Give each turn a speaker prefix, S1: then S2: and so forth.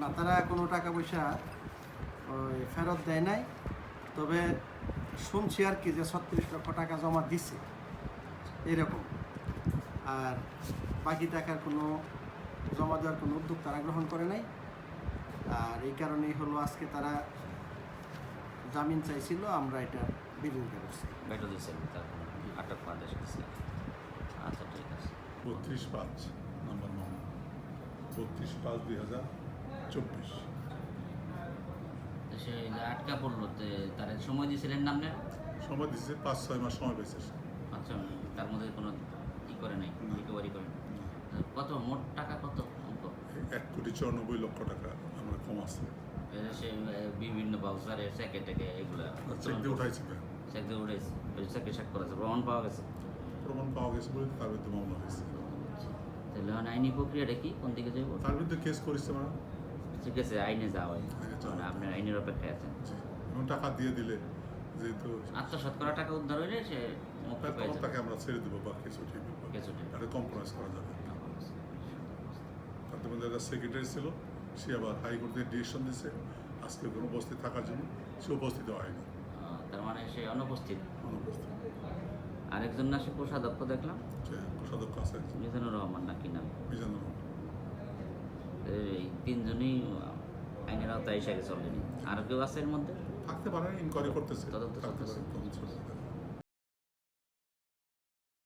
S1: না তারা কোনো টাকা পয়সা ওই ফেরত দেয় নাই। তবে শুনছি আর কি যে ছত্রিশ লক্ষ টাকা জমা দিছে এরকম। আর বাকি টাকার কোনো জমা দেওয়ার কোনো উদ্যোগ তারা গ্রহণ করে নাই। আর এই কারণেই হলো আজকে তারা জামিন চাইছিল আমরা এটা বিরোধিতা করছি।
S2: আটক আদেশ আচ্ছা ঠিক আছে।
S3: বত্রিশ পাঁচ নাম্বার মামলা। বত্রিশ পাঁচ দুই হাজার চব্বিশ।
S2: সে আটকা পড়ল তার সময় দিয়েছিলেন না আপনার
S3: সময় দিচ্ছে পাঁচ ছয় মাস সময় পেয়েছে।
S2: আচ্ছা তার মধ্যে কোনো ই করে নাই রিকভারি করে কত মোট টাকা কত অঙ্ক?
S3: এক কোটি চুরানব্বই লক্ষ টাকা আমরা কম আছে।
S2: সে বিভিন্ন বাউসারে চেকে টেকে এগুলা
S3: চেক দিয়ে উঠাইছি
S2: চেক দিয়ে চেকে চেক করেছে প্রমাণ পাওয়া গেছে?
S3: প্রমাণ পাওয়া গেছে বলে তার বিরুদ্ধে মামলা হয়েছে।
S2: তাহলে আইনি প্রক্রিয়াটা কি কোন দিকে যাব
S3: তার বিরুদ্ধে কেস করেছে আমরা
S2: ঠিক আছে আইনে যাওয়া হয় মানে আপনার আইনের অপেক্ষায় আছেন।
S3: টাকা দিয়ে দিলে যেহেতু
S2: আত্মশতকরা টাকা উদ্ধার হইলে সে
S3: তাকে আমরা ছেড়ে দেবো বা কিছু ঠিক
S2: কিছু ঠিক।
S3: কম্প্রোমাইজ করা যাবে। তার মধ্যে একটা সেক্রেটারি ছিল সে আবার হাইকোর্টে ডিসিশন দিচ্ছে আজকে কোনো উপস্থিত থাকার জন্য সে উপস্থিত হয়নি।
S2: তার মানে সে অনুপস্থিত।
S3: অনুপস্থিত।
S2: আরেকজন না সে কোষাধ্যক্ষ দেখলাম।
S3: কোষাধ্যক্ষ আছে।
S2: মিজানুর রহমান না কি নাম?
S3: মিজানুর রহমান।
S2: এই তিনজনই আওতায় এসে গেছে অলরেডি আর কেউ আছে এর মধ্যে
S3: থাকতে পারে ইনকোয়ারি করতেছে
S2: তদন্ত
S3: থাকতে
S2: চলতেছে।
S3: পারে চলতেছে।